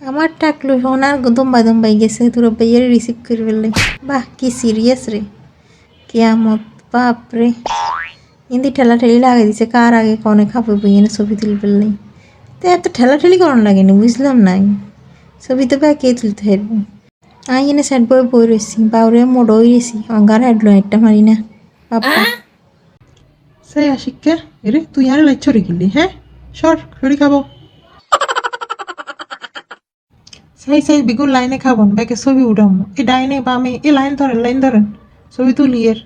আমার টাকলু সোনার দম্বাই দম্বাই গেছে তোর ভাইয়ের রিসিভ করে ফেললে। বাহ কি সিরিয়াস রে। কেয়ামত বাপ রে ইন্দি ঠেলা ঠেলি লাগাই দিছে কার আগে কনে খাব বইয়ে ছবি তুলে ফেললে। তো এত ঠেলা ঠেলি করানো লাগেনি বুঝলাম নাই। ছবি তো ব্যাকে তুলতে হারবো আই এনে স্যাড বই বই রয়েছি বাউরে মোড় হয়ে রয়েছি অঙ্গার হেডলো একটা মারি না। বাপ্পা সেই আশিককে এরে তুই আর লাইট ছড়ে গেলি হ্যাঁ? সর সরি খাব। সেই সেই বিগুন লাইনে খাব ব্যাকে ছবি উঠাম। এই ডাইনে বামে, এই লাইন ধরেন লাইন ধরেন, ছবি তুলি এর।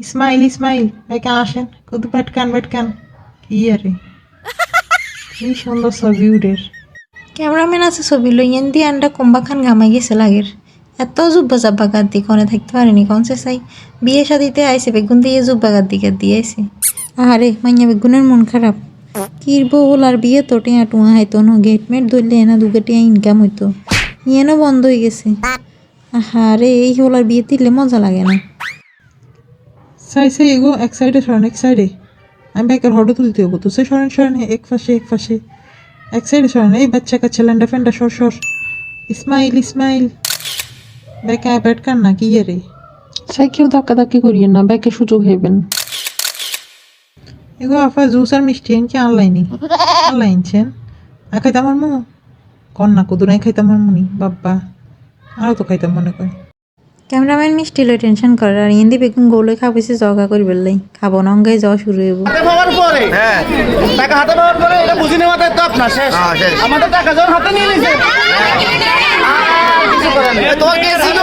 ইসমাইল ইসমাইল ব্যাকে আসেন, কত বেটকান বেটকান কি আরে কি সুন্দর ছবি উঠের ক্যামেরাম্যান আছে ছবি লইয়েন দিয়ে আন্ডা কুম্বা খান ঘামাই গেছে লাগের। এত জুব্বা জাব্বা গাদ দি কনে থাকতে পারেনি, কন সে চাই? বিয়ে শাদিতে আইসে বেগুন দিয়ে জুব্বা গাদ দি গাদ দিয়ে আইসে আরে মাইয়া বেগুনের মন খারাপ। কির বউল আর বিয়ে তো টিয়া টুয়া হাইতো ন গেটমেট ধরলে না দুগে টিয়া ইনকাম হইতো। ইয়েনও বন্ধ হয়ে গেছে। আরে এই হল আর বিয়ে দিলে মজা লাগে না। সাই সাই এগো এক সাইডে সরেন এক সাইডে। আমি ব্যাকের হটো তুলতে হব তো সে সরেন সরেন এক পাশে এক পাশে। এক সাইডে সরেন এই বাচ্চা কাচ্চা ল্যান্ডা ফ্যান্ডা সর সর। ইসমাইল ইসমাইল ব্যাকে ব্যাট কান না কি রে? সাইকেল ধাক্কা ধাক্কি করিয়েন না ব্যাকে সুযোগ হেবেন এগো আফা জুস আর মিষ্টি এনকি আনলাইনি। আনলাইনছেন আর খাইতাম আমার মো কন্যা কুদুরাই খাইতাম আমার মনি বাব্বা আরও তো খাইতাম মনে করে ক্যামেরাম্যান মিষ্টি লই টেনশন করে আর ইন্দি বেগুন গোলে খাবইছে জগা করি বেললাই খাব না অঙ্গাই যাওয়া শুরু হইব। হাতে পাওয়ার পরে। হ্যাঁ। টাকা হাতে পাওয়ার পরে এটা বুঝি নেওয়াতে তো আপনার শেষ। হ্যাঁ, শেষ। আমাদের টাকা যখন হাতে নিয়ে নিছে। আর কিছু। এ তোর কে ছিল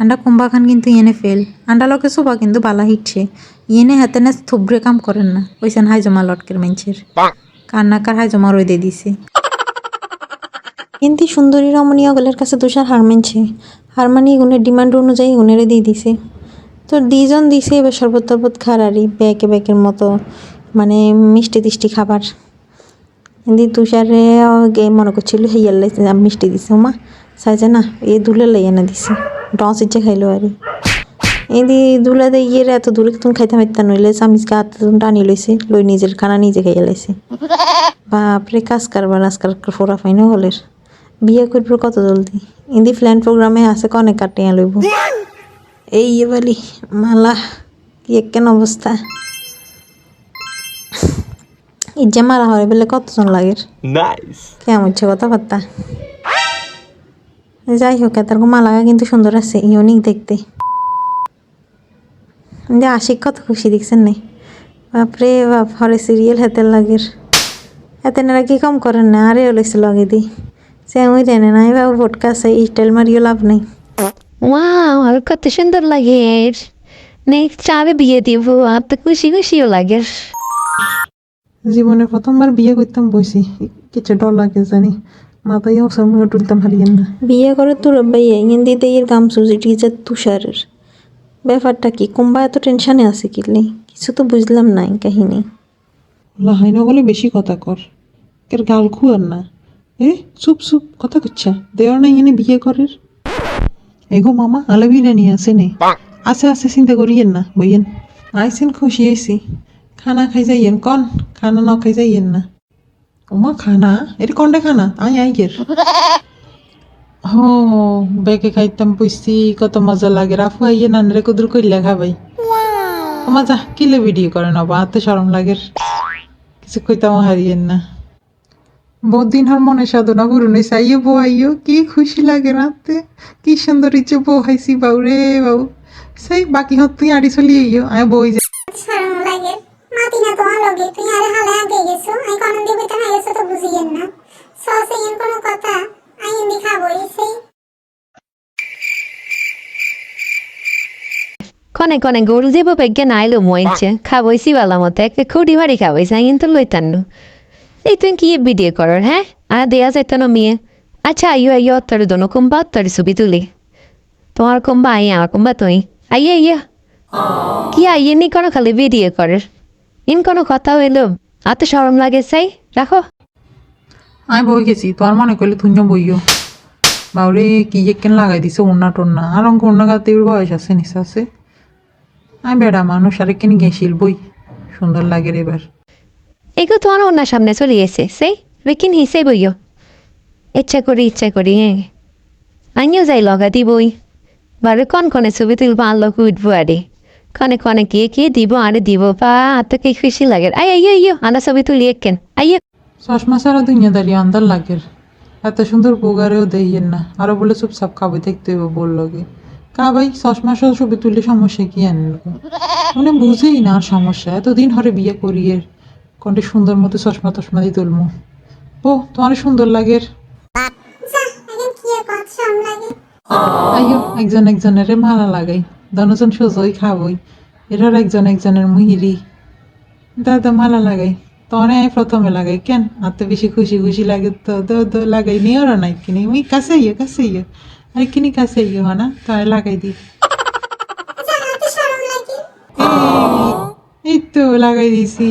আন্ডা কুম্বা খান কিন্তু ইয়েনে ফেল আন্ডা লকে সোবা কিন্তু বালা হিটছে ইয়েনে হাতে না থুবরে কাম করেন না। ওইসান হাই জমা লটকের মেঞ্চের। কান্নাকার হাই জমা রই দিয়ে দিছে। কিন্তু সুন্দরী রমণী অগলের কাছে তুষার হার মানছে। হার গুণের ডিমান্ড অনুযায়ী গুণেরে দিয়ে দিছে। তো দুইজন দিছে এবার শরবত টরবত খারারি, ব্যাকে ব্যাকের মতো। মানে মিষ্টি তিষ্টি খাবার। কিন্তু তুষারে গে মনে করছিল হেয়ার লাইছে মিষ্টি দিছে মা সাইজে না এ দুলে লাইয়া না দিছে ডস ইচ্ছে খাইলো আর। এদি দুলা দিয়ে ইয়ে এত দূরে তুমি খাইতে পারতাম নইলে চামিচকে হাতে তুমি টানি লইছে লই নিজের খানা নিজে খাইয়া লাইছে। বাপরে কাজ কারবার আজকাল ফোরা ফাইনে হলের। বিয়ে করব কত জলদি। ইন্দি প্ল্যান প্রোগ্রামে আছে কনে কাটিয়া লইব। এই ইয়ে বালি মালা কি কেন অবস্থা। ইজ্জা মারা হয় বলে কতজন লাগে? কেমন হচ্ছে কথাবার্তা? যাই হোক তার মালাগা কিন্তু সুন্দর আছে ইউনিক দেখতে। যে আশিক কত খুশি দেখছেন নাই বাপরে বাপ হরে সিরিয়াল হাতের লাগের। হাতেনারা কি কম করেন না আরে হলেছে লগে দি। সে আমি জানে না এই বাবু ভোটকা আছে স্টাইল মারিও লাভ নেই। ওয়াও আর কত সুন্দর লাগে নেক্সট চাবে বিয়ে দিব আর তো খুশি খুশিও লাগে জীবনে প্রথমবার বিয়ে করতাম বসি কিছু ডর লাগে জানি। মাথায় সময় তুলতাম হারিয়েন না। বিয়ে করে তোর ভাইয়া হিন্দিতে এর গাম সুজি টিচার তুষারের। ব্যাপারটা কি? কুম্বা এত টেনশনে আছে কিনলে কিছু তো বুঝলাম নাই কাহিনী। লাহাই না বলে বেশি কথা কর। এর গাল খুয়ার না। এ চুপ চুপ কথা করছা দেওয়ার নাই এনে বিয়ে করের? এগো মামা আলাবি না নিয়ে আসে নে আছে আছে চিন্তা করিয়েন না বইয়েন। আইসেন খুশি আইসি খানা খাই যাইয়েন কন খানা ন খাই যাইয়েন না ওমা খানা এটা কন্ডে খানা আই আই গের হো বেকে খাইতাম পুষছি কত মজা লাগে রাফু আইয়ে নানরে কুদুর কইলে খাবাই মজা কিলে ভিডিও করে না বা সরম লাগে কিছু কইতাম হারিয়েন না বহুত দিন হর মনে সাধনা করুন হয়েছে আইয়ো বউ আইয়ো কি খুশি লাগে রাতে কি সুন্দর ইচ্ছে বউ হাইছি বাউ রে বাউ সেই বাকি হত তুই আড়ি চলি আইয়ো আমি বই যাই শরম লাগে মাতি না তোমার লগে তুই আরে হালে আগে গেছো আমি কোন দিয়ে কইতে না গেছো তো বুঝিয়েন না। সসে কোনো কথা সেই কনে কনে গরু যাব বেগে নাইলো মইছে খাবইছি বালা মতে একটা খুঁটি ভারি খাবইছে আমি কিন্তু লইতান্নু এই তুই কি ভিডিও করার হ্যাঁ? আর দেয়া যাইতো না মেয়ে। আচ্ছা আইয়ো আইয়ো তোর দোনো কুম্বা তোর ছবি তুলি। তোমার কুম্বা, আই, আমার কুম্বা তুই। আইয়ে, আইয়ো। কি আইয়ে নি কোনো খালি ভিডিও করার। ইন কোনো কথা হইল আর তো সরম লাগে চাই রাখো। আমি বই গেছি তোর মনে করলে তুই বইও। বাউরে কি কেন লাগাই দিছে ওনা টোনা আর অঙ্ক ওনা গাতে বয়স আছে নিস আছে। আমি বেড়া মানুষ আর কেন গেছিল বই? সুন্দর লাগে রে এবার। এগো তোমার ওনার সামনে চলে এসে সেই রেকিন হিসে বইও? ইচ্ছা করি ইচ্ছা করি হ্যাঁ আমিও যাই লগা দিবই। বারে কন কনে ছবি তুলবো আর লোক উঠবো আরে। কনে কনে কে কে দিব আরে দিব আর তো কি খুশি লাগে আই আইয়ো আইয়ো আনা ছবি তুলি কেন আইয়ো চশমা ছাড়া দুনিয়াদারি আন্দার লাগের এত সুন্দর বোগারেও দেইয়েন না আরও বলে চুপচাপ খাবে দেখতে হইব বল লগে কা ভাই চশমা সহ ছবি তুললে সমস্যা কি আনল মানে বুঝেই না আর সমস্যা এতদিন হরে বিয়ে করিয়ে কোনটি সুন্দর মতো চশমা টশমা দিয়ে তুলমু ও তোমার সুন্দর লাগের একজন একজনের মালা লাগাই, দনজন সোজই খাবই। এরার একজন একজনের মুহিরি। দাদা মালা লাগাই, তনে প্রথমে লাগাই, কেন? আর তো বেশি খুশি খুশি লাগে তো লাগাই নি ওরা নাই কিনি। মুই কাছে ইয়ে কাছে ইয়ে আর কিনি কাছে ইয়ে হনা? তাই লাগাই দি। এই তো লাগাই দিছি।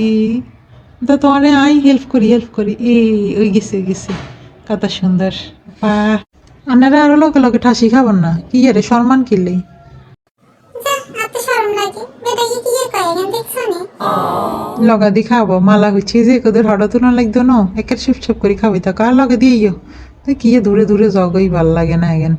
তো তোমার আই হেল্প করি হেল্প করি। এই, ওই গেছে গেছে। কত সুন্দর। বাহ। আপনারা আরও লোকে লোকে ঠাসি খাবার না। কি রে সম্মান শরম লাগে। দি খাব মালা হচ্ছে যে কোদের হঠাৎ না লাগতো না একের সুপ সুপ করে খাবি তো কার লগে দিয়ে তুই কি দূরে দূরে জগই ভালো লাগে না এখন